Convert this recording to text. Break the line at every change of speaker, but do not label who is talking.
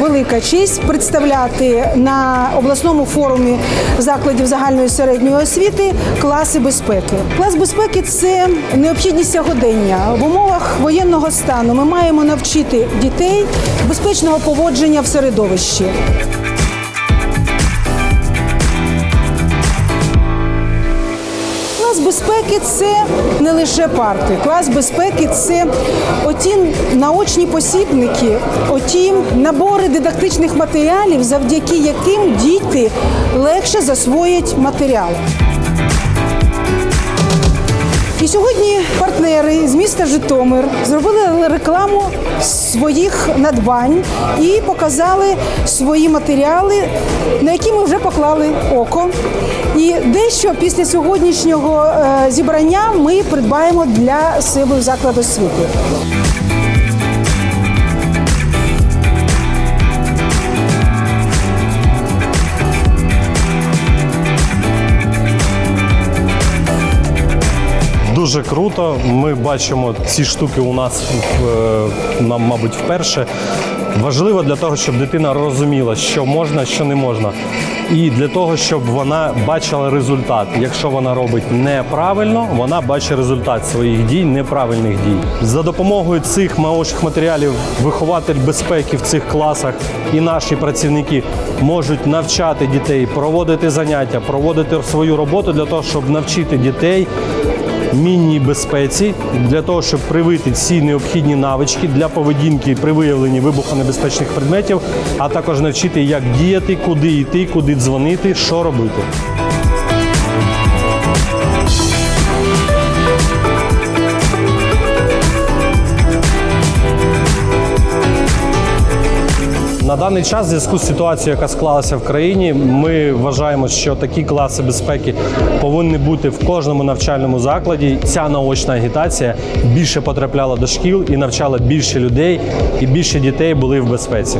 велика честь представляти на обласному форумі закладів загальної середньої освіти класи безпеки. Клас безпеки це необхідність сьогодення. В умовах воєнного стану ми маємо навчити дітей безпечного поводження в середовищі. Безпеки це не лише парти. Клас безпеки це оті наочні посібники, оті набори дидактичних матеріалів, завдяки яким діти легше засвоять матеріал. І сьогодні партнери з міста Житомир зробили рекламу своїх надбань і показали свої матеріали, на які ми вже поклали око. І дещо після сьогоднішнього е, зібрання ми придбаємо для себе заклад освіти.
Дуже круто. Ми бачимо ці штуки у нас е, нам, мабуть, вперше. Важливо для того, щоб дитина розуміла, що можна, що не можна. І для того, щоб вона бачила результат. Якщо вона робить неправильно, вона бачить результат своїх дій, неправильних дій. За допомогою цих наочних матеріалів вихователь безпеки в цих класах і наші працівники можуть навчати дітей, проводити заняття, проводити свою роботу для того, щоб навчити дітей мінній безпеці для того, щоб привити всі необхідні навички для поведінки при виявленні вибухонебезпечних предметів, а також навчити, як діяти, куди йти, куди дзвонити, що робити. На даний час, в зв'язку з ситуацією, яка склалася в країні, ми вважаємо, що такі класи безпеки повинні бути в кожному навчальному закладі. Ця наочна агітація більше потрапляла до шкіл і навчала більше людей, і більше дітей були в безпеці.